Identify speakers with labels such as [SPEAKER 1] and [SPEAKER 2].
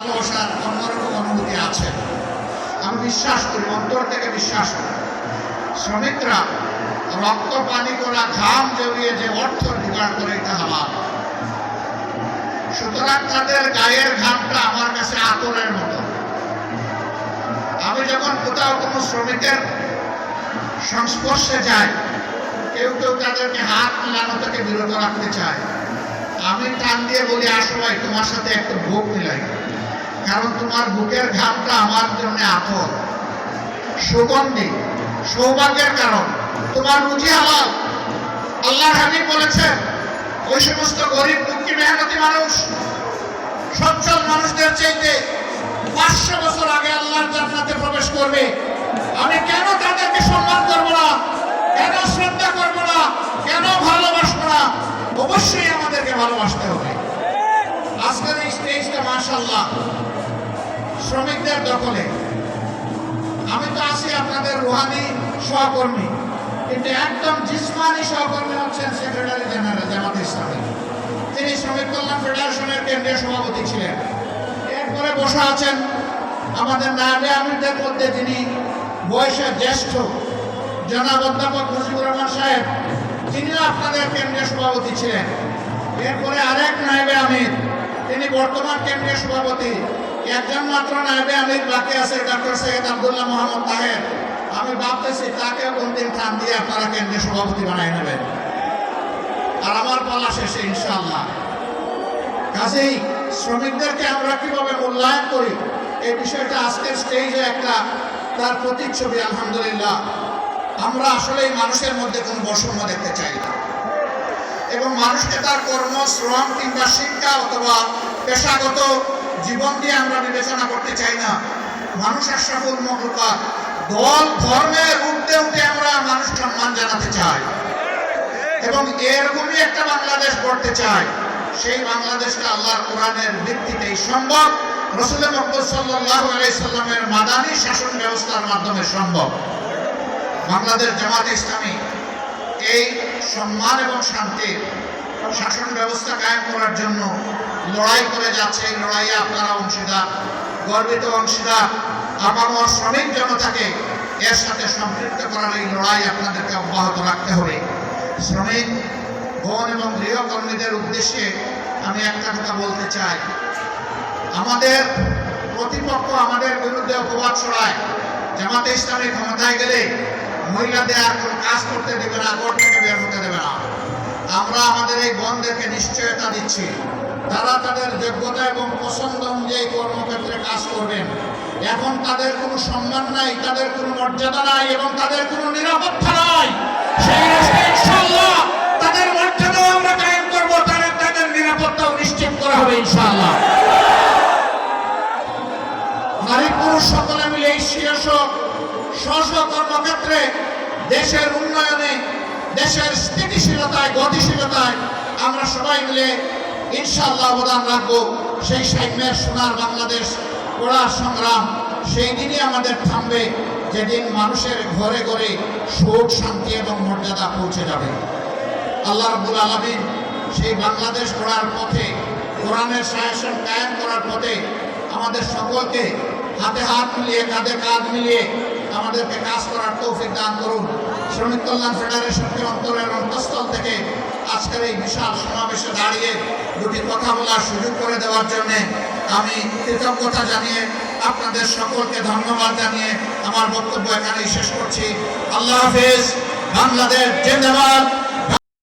[SPEAKER 1] ভালোবাসার অন্যরকম অনুভূতি আছে। আমি বিশ্বাস করি, অন্তর থেকে বিশ্বাস করি। শ্রমিকরা রক্ত, পানি করা ঘাম জড়িয়ে যে অর্থ জোগাড় করে এটা হালাল। সুতরাং তাদের গায়ের ঘামটা আমার কাছে আতরের মতো। আমি যখন কোথাও কোনো শ্রমিকের সংস্পর্শে যাই, কেউ কেউ তাদেরকে হাত মিলানো থেকে বিরত রাখতে চায়। আমি টান দিয়ে বলি, আসো ভাই, তোমার সাথে একটু ভোগ মিলাই। কারণ তোমার বুকের ঘামটা আমার জন্য আতর সুগন্ধি, সৌভাগ্যের কারণ। তোমার রুচি হালাল। আল্লাহ হাবিব বলেছেন, ওই সমস্ত গরিব, দুঃখী, মেহনতি মানুষ, সচ্ছল মানুষদের চাইতে পাঁচশো বছর আগে আল্লাহর জান্নাতে প্রবেশ করবে। আমি কেন তাদেরকে সম্মান করব না? কেন শ্রদ্ধা করব না? কেন ভালোবাসবো না? অবশ্যই আমাদেরকে ভালোবাসতে হবে। আজকের এই স্টেজটা মাশাল্লাহ শ্রমিকদের দখলে। আমি তো আছি আপনাদের রুহানি সহকর্মী। কিন্তু একদম জিসমানি সহকর্মী হচ্ছেন সেক্রেটারি জেনারেল জামাত ইসলামী। তিনি শ্রমিক কল্যাণ ফেডারেশনের কেন্দ্রীয় সভাপতি ছিলেন। এরপরে বসে আছেন আমাদের নায়বে আমিরদের মধ্যে তিনি বয়সে জ্যেষ্ঠ জনাব অধ্যাপক মুজিবুর রহমান সাহেব, তিনিও আপনাদের কেন্দ্রীয় সভাপতি ছিলেন। এরপরে আরেক নায়েবে আমির, তিনি বর্তমান কেন্দ্রীয় সভাপতি একজন মাত্র নায়েবে আমির বাকি আছে ডক্টর সৈয়দ আবদুল্লাহ মোহাম্মদ তাহের। আমি ভাবতেছি তাকেও কোনদিন টান দিয়ে আপনারা কেন্দ্রীয় সভাপতি বানাই নেবেন আর আমার পালা শেষে ইনশাল্লাহ কাজেই শ্রমিকদেরকে আমরা কীভাবে মূল্যায়ন করি, এই বিষয়টা আজকের স্টেজে একটা তার প্রতিচ্ছবি, আলহামদুলিল্লাহ। আমরা আসলে মানুষের মধ্যে কোনো বৈষম্য দেখতে চাই না। এবং মানুষকে তার কর্ম শ্রম কিংবা শিক্ষা অথবা পেশাগত জীবন দিয়ে আমরা বিবেচনা করতে চাই না। মানুষ আশরাফুল মখলুকাত দল, ধর্মের উঠতে উঠে আমরা মানুষ সম্মান জানাতে চাই। এবং এরকমই একটা বাংলাদেশ গড়তে চাই। সেই বাংলাদেশটা আল্লাহর কোরআনের ভিত্তিতেই সম্ভব। রসুল মকবুল সাল্লাহ আলাইসাল্লামের মাদানী শাসন ব্যবস্থার মাধ্যমে সম্ভব। বাংলাদেশ জামাত ইসলামী এই সম্মান এবং শান্তির শাসন ব্যবস্থা কায়েম করার জন্য লড়াই করে যাচ্ছে এই লড়াইয়ে আপনারা অংশীদার, গর্বিত অংশীদার, আপামর শ্রমিক জনতাকে এর সাথে সম্পৃক্ত করার এই লড়াই আপনাদেরকে অব্যাহত রাখতে হবে। শ্রমিক, বন এবং গৃহকর্মীদের উদ্দেশ্যে আমি একটা কথা বলতে চাই। আমাদের প্রতিপক্ষ আমাদের বিরুদ্ধে অপবাদ ছড়ায়। জামাতে ইসলামী ক্ষমতায় গেলে মহিলাদের আর কোনো কাজ করতে দেবে না ঘর থেকে বের হতে দেবে না। আমরা আমাদের এই বোনদেরকে নিশ্চয়তা দিচ্ছি। তারা তাদের যোগ্যতা এবং পছন্দ অনুযায়ী কর্মক্ষেত্রে কাজ করবেন। এখন তাদের কোনো সম্মান নাই, তাদের কোনো মর্যাদা নাই এবং তাদের কোনো নিরাপত্তা নাই। সেই ইনশাআল্লাহ তাদের মর্যাদাও আমরা কায়েম করব, তাদের তাদের নিরাপত্তাও নিশ্চিত করা হবে ইনশাআল্লাহ। নারী পুরুষ সকলে মিলে এই শীর্ষ কর্মক্ষেত্রে দেশের উন্নয়নে, দেশের স্থিতিশীলতায়, গতিশীলতায় আমরা সবাই মিলে ইনশাআল্লাহ অবদান রাখব। সেই সাইমের সোনার বাংলাদেশ গড়ার সংগ্রাম সেই দিনই আমাদের থামবে, যেদিন মানুষের ঘরে ঘরে সুখ, শান্তি এবং মর্যাদা পৌঁছে যাবে। আল্লাহ রাব্বুল আলামিন সেই বাংলাদেশ গড়ার পথে, কোরআনের শাসন কায়েম করার পথে আমাদের সকলকে হাতে হাত মিলিয়ে, কাঁধে কাঁধ মিলিয়ে আমাদেরকে কাজ করার তৌফিক দান করুন। শ্রমিক কল্যাণ ফেডারেশনকে অন্তরের অন্তঃস্থল থেকে আজকের এই বিশাল সমাবেশে দাঁড়িয়ে দুটি কথা বলার সুযোগ করে দেওয়ার জন্য আমি কৃতজ্ঞতা জানিয়ে আপনাদের সকলকে ধন্যবাদ জানিয়ে আমার বক্তব্য এখানেই শেষ করছি। আল্লাহ হাফেজ, বাংলাদেশ জিন্দাবাদ।